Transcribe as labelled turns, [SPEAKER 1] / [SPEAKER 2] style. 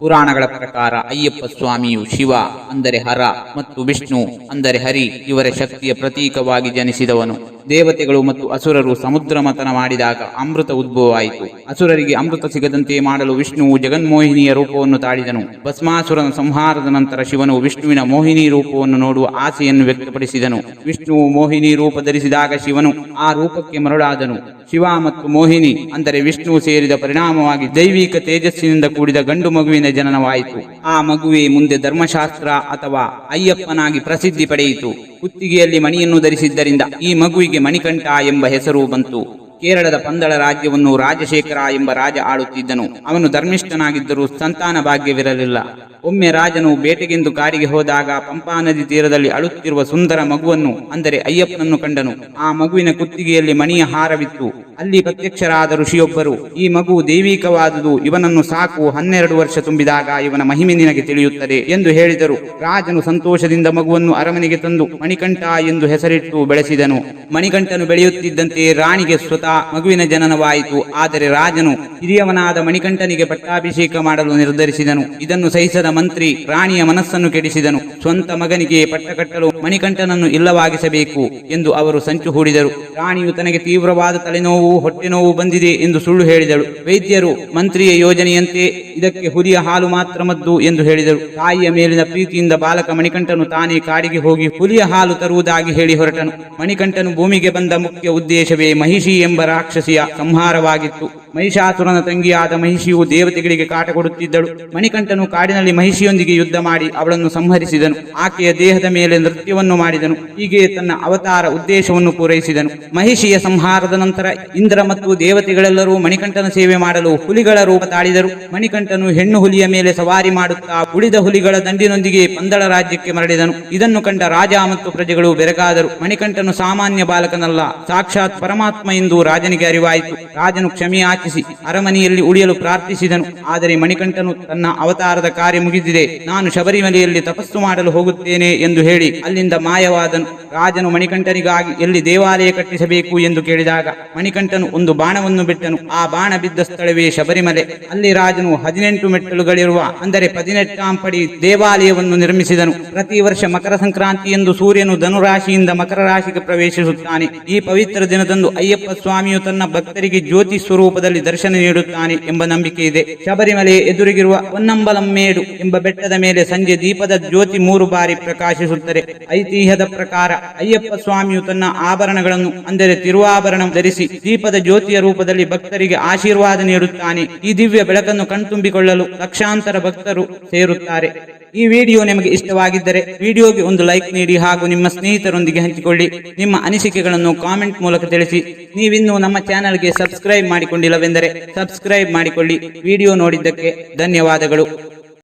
[SPEAKER 1] ಪುರಾಣಗಳ ಪ್ರಕಾರ ಅಯ್ಯಪ್ಪ ಸ್ವಾಮಿಯು ಶಿವ, ಅಂದರೆ ಹರ, ಮತ್ತು ವಿಷ್ಣು, ಅಂದರೆ ಹರಿ, ಇವರ ಶಕ್ತಿಯ ಪ್ರತೀಕವಾಗಿ ಜನಿಸಿದವನು. ದೇವತೆಗಳು ಮತ್ತು ಅಸುರರು ಸಮುದ್ರ ಮತನ ಮಾಡಿದಾಗ ಅಮೃತ ಉದ್ಭವವಾಯಿತು. ಅಸುರರಿಗೆ ಅಮೃತ ಸಿಗದಂತೆ ಮಾಡಲು ವಿಷ್ಣುವು ಜಗನ್ಮೋಹಿನಿಯ ರೂಪವನ್ನು ತಾಳಿದನು. ಭಸ್ಮಾಸುರನ ಸಂಹಾರದ ನಂತರ ಶಿವನು ವಿಷ್ಣುವಿನ ಮೋಹಿನಿ ರೂಪವನ್ನು ನೋಡುವ ಆಸೆಯನ್ನು ವ್ಯಕ್ತಪಡಿಸಿದನು. ವಿಷ್ಣುವು ಮೋಹಿನಿ ರೂಪ ಧರಿಸಿದಾಗ ಶಿವನು ಆ ರೂಪಕ್ಕೆ ಮರುಳಾದನು. ಶಿವ ಮತ್ತು ಮೋಹಿನಿ ಅಂದರೆ ವಿಷ್ಣು ಸೇರಿದ ಪರಿಣಾಮವಾಗಿ ದೈವಿಕ ತೇಜಸ್ಸಿನಿಂದ ಕೂಡಿದ ಗಂಡು ಮಗುವಿನ ಜನನವಾಯಿತು. ಆ ಮಗುವೆ ಮುಂದೆ ಧರ್ಮಶಾಸ್ತ್ರ ಅಥವಾ ಅಯ್ಯಪ್ಪನಾಗಿ ಪ್ರಸಿದ್ಧಿ ಪಡೆಯಿತು. ಕುತ್ತಿಗೆಯಲ್ಲಿ ಮಣಿಯನ್ನು ಧರಿಸಿದ್ದರಿಂದ ಈ ಮಗುವಿಗೆ ಮಣಿಕಂಠ ಎಂಬ ಹೆಸರು ಬಂತು. ಕೇರಳದ ಪಂದಳ ರಾಜ್ಯವನ್ನು ರಾಜಶೇಖರ ಎಂಬ ರಾಜ ಆಳುತ್ತಿದ್ದನು. ಅವನು ಧರ್ಮಿಷ್ಠನಾಗಿದ್ದರೂ ಸಂತಾನ ಭಾಗ್ಯವಿರಲಿಲ್ಲ. ಒಮ್ಮೆ ರಾಜನು ಬೇಟೆಗೆಂದು ಕಾರಿಗೆ ಹೋದಾಗ ಪಂಪಾ ನದಿ ತೀರದಲ್ಲಿ ಅಳುತ್ತಿರುವ ಸುಂದರ ಮಗುವನ್ನು ಅಂದರೆ ಅಯ್ಯಪ್ಪನನ್ನು ಕಂಡನು. ಆ ಮಗುವಿನ ಕುತ್ತಿಗೆಯಲ್ಲಿ ಮಣಿಯ ಹಾರವಿತ್ತು. ಅಲ್ಲಿ ಪ್ರತ್ಯಕ್ಷರಾದ ಋಷಿಯೊಬ್ಬರು, ಈ ಮಗು ದೈವಿಕವಾದುದು, ಇವನನ್ನು ಸಾಕು, ಹನ್ನೆರಡು ವರ್ಷ ತುಂಬಿದಾಗ ಇವನ ಮಹಿಮೆ ನಿನಗೆ ತಿಳಿಯುತ್ತದೆ ಎಂದು ಹೇಳಿದರು. ರಾಜನು ಸಂತೋಷದಿಂದ ಮಗುವನ್ನು ಅರಮನೆಗೆ ತಂದು ಮಣಿಕಂಠ ಎಂದು ಹೆಸರಿಟ್ಟು ಬೆಳೆಸಿದನು. ಮಣಿಕಂಠನು ಬೆಳೆಯುತ್ತಿದ್ದಂತೆ ರಾಣಿಗೆ ಸ್ವತಃ ಮಗುವಿನ ಜನನವಾಯಿತು. ಆದರೆ ರಾಜನು ಹಿರಿಯವನಾದ ಮಣಿಕಂಠನಿಗೆ ಪಟ್ಟಾಭಿಷೇಕ ಮಾಡಲು ನಿರ್ಧರಿಸಿದನು. ಇದನ್ನು ಸಹಿಸದ ಮಂತ್ರಿ ರಾಣಿಯ ಮನಸ್ಸನ್ನು ಕೆಡಿಸಿದನು. ಸ್ವಂತ ಮಗನಿಗೆ ಪಟ್ಟ ಕಟ್ಟಲು ಮಣಿಕಂಠನನ್ನು ಇಲ್ಲವಾಗಿಸಬೇಕು ಎಂದು ಅವರು ಸಂಚು ಹೂಡಿದರು. ರಾಣಿಯು ತನಗೆ ತೀವ್ರವಾದ ತಲೆನೋವು ಹೊಟ್ಟೆ ನೋವು ಬಂದಿದೆ ಎಂದು ಸುಳ್ಳು ಹೇಳಿದಳು. ವೈದ್ಯರು, ಮಂತ್ರಿಯ ಯೋಜನೆಯಂತೆ ಇದಕ್ಕೆ ಹುರಿಯ ಹಾಲು ಮಾತ್ರ ಮದ್ದು ಎಂದು ಹೇಳಿದರು. ತಾಯಿಯ ಮೇಲಿನ ಪ್ರೀತಿಯಿಂದ ಬಾಲಕ ಮಣಿಕಂಠನು ತಾನೇ ಕಾಡಿಗೆ ಹೋಗಿ ಹುಲಿಯ ಹಾಲು ತರುವುದಾಗಿ ಹೇಳಿ ಹೊರಟನು. ಮಣಿಕಂಠನು ಭೂಮಿಗೆ ಬಂದ ಮುಖ್ಯ ಉದ್ದೇಶವೇ ಮಹಿಷಿ ಎಂಬ ರಾಕ್ಷಸಿಯ ಸಂಹಾರವಾಗಿತ್ತು. ಮಹಿಷಾಸುರನ ತಂಗಿಯಾದ ಮಹಿಷಿಯು ದೇವತೆಗಳಿಗೆ ಕಾಟ ಕೊಡುತ್ತಿದ್ದಳು. ಮಣಿಕಂಠನು ಕಾಡಿನಲ್ಲಿ ಮಹಿಷಿಯೊಂದಿಗೆ ಯುದ್ಧ ಮಾಡಿ ಅವಳನ್ನು ಸಂಹರಿಸಿದನು. ಆಕೆಯ ದೇಹದ ಮೇಲೆ ನೃತ್ಯವನ್ನು ಮಾಡಿದನು. ಹೀಗೆ ತನ್ನ ಅವತಾರ ಉದ್ದೇಶವನ್ನು ಪೂರೈಸಿದನು. ಮಹಿಷಿಯ ಸಂಹಾರದ ನಂತರ ಇಂದ್ರ ಮತ್ತು ದೇವತೆಗಳೆಲ್ಲರೂ ಮಣಿಕಂಠನ ಸೇವೆ ಮಾಡಲು ಹುಲಿಗಳ ರೂಪ ತಾಳಿದರು. ಮಣಿಕಂಠನು ಹೆಣ್ಣು ಹುಲಿಯ ಮೇಲೆ ಸವಾರಿ ಮಾಡುತ್ತಾ ಉಳಿದ ಹುಲಿಗಳ ದಂಡಿನೊಂದಿಗೆ ಪಂದಳ ರಾಜ್ಯಕ್ಕೆ ಮರಳಿದನು. ಇದನ್ನು ಕಂಡ ರಾಜ ಮತ್ತು ಪ್ರಜೆಗಳು ಬೆರಗಾದರು. ಮಣಿಕಂಠನು ಸಾಮಾನ್ಯ ಬಾಲಕನಲ್ಲ, ಸಾಕ್ಷಾತ್ ಪರಮಾತ್ಮ ಎಂದು ರಾಜನಿಗೆ ಅರಿವಾಯಿತು. ರಾಜನು ಕ್ಷಮೆಯಾಚಿಸಿ ಅರಮನೆಯಲ್ಲಿ ಉಳಿಯಲು ಪ್ರಾರ್ಥಿಸಿದನು. ಆದರೆ ಮಣಿಕಂಠನು ತನ್ನ ಅವತಾರದ ಕಾರ್ಯ ಮುಗಿದಿದೆ. ನಾನು ಶಬರಿಮಲೆಯಲ್ಲಿ ತಪಸ್ಸು ಮಾಡಲು ಹೋಗುತ್ತೇನೆ ಎಂದು ಹೇಳಿ ಅಲ್ಲಿಂದ ಮಾಯವಾದನು. ರಾಜನು ಮಣಿಕಂಠನಿಗಾಗಿ ಎಲ್ಲಿ ದೇವಾಲಯ ಕಟ್ಟಿಸಬೇಕು ಎಂದು ಕೇಳಿದಾಗ ಮಣಿಕಂಠನು ಒಂದು ಬಾಣವನ್ನು ಬಿಟ್ಟನು. ಆ ಬಾಣ ಬಿದ್ದ ಸ್ಥಳವೇ ಶಬರಿಮಲೆ. ಅಲ್ಲಿ ರಾಜನು ಹದಿನೆಂಟು ಮೆಟ್ಟಲುಗಳಿರುವ, ಅಂದರೆ ಪದಿನೆಟ್ಟಾಂ ಪಡಿ ದೇವಾಲಯವನ್ನು ನಿರ್ಮಿಸಿದನು. ಪ್ರತಿ ವರ್ಷ ಮಕರ ಸಂಕ್ರಾಂತಿ ಎಂದು ಸೂರ್ಯನು ಧನುರಾಶಿಯಿಂದ ಮಕರ ರಾಶಿಗೆ ಪ್ರವೇಶಿಸುತ್ತಾನೆ. ಈ ಪವಿತ್ರ ದಿನದಂದು ಅಯ್ಯಪ್ಪ ಸ್ವಾಮಿಯು ತನ್ನ ಭಕ್ತರಿಗೆ ಜ್ಯೋತಿ ಸ್ವರೂಪದಲ್ಲಿ ದರ್ಶನ ನೀಡುತ್ತಾನೆ ಎಂಬ ನಂಬಿಕೆ ಇದೆ. ಶಬರಿಮಲೆ ಎದುರಿಗಿರುವ ಹೊನ್ನಂಬಲಮ್ಮೇಡು ಎಂಬ ಬೆಟ್ಟದ ಮೇಲೆ ಸಂಜೆ ದೀಪದ ಜ್ಯೋತಿ ಮೂರು ಬಾರಿ ಪ್ರಕಾಶಿಸುತ್ತದೆ. ಐತಿಹ್ಯದ ಪ್ರಕಾರ ಅಯ್ಯಪ್ಪ ಸ್ವಾಮಿಯು ತನ್ನ ಆಭರಣಗಳನ್ನು ಅಂದರೆ ತಿರುವಾಭರಣ ಧರಿಸಿ ದೀಪದ ಜ್ಯೋತಿಯ ರೂಪದಲ್ಲಿ ಭಕ್ತರಿಗೆ ಆಶೀರ್ವಾದ ನೀಡುತ್ತಾನೆ. ಈ ದಿವ್ಯ ಬೆಳಕನ್ನು ಕಣ್ತುಂಬಿಕೊಳ್ಳಲು ಲಕ್ಷಾಂತರ ಭಕ್ತರು ಸೇರುತ್ತಾರೆ. ಈ ವಿಡಿಯೋ ನಿಮಗೆ ಇಷ್ಟವಾಗಿದ್ದರೆ ವಿಡಿಯೋಗೆ ಒಂದು ಲೈಕ್ ನೀಡಿ ಹಾಗೂ ನಿಮ್ಮ ಸ್ನೇಹಿತರೊಂದಿಗೆ ಹಂಚಿಕೊಳ್ಳಿ. ನಿಮ್ಮ ಅನಿಸಿಕೆಗಳನ್ನು ಕಾಮೆಂಟ್ ಮೂಲಕ ತಿಳಿಸಿ. ನೀವಿನ್ನೂ ನಮ್ಮ ಚಾನೆಲ್ಗೆ ಸಬ್ಸ್ಕ್ರೈಬ್ ಮಾಡಿಕೊಂಡಿಲ್ಲವೆಂದರೆ ಸಬ್ಸ್ಕ್ರೈಬ್ ಮಾಡಿಕೊಳ್ಳಿ. ವಿಡಿಯೋ ನೋಡಿದ್ದಕ್ಕೆ ಧನ್ಯವಾದಗಳು.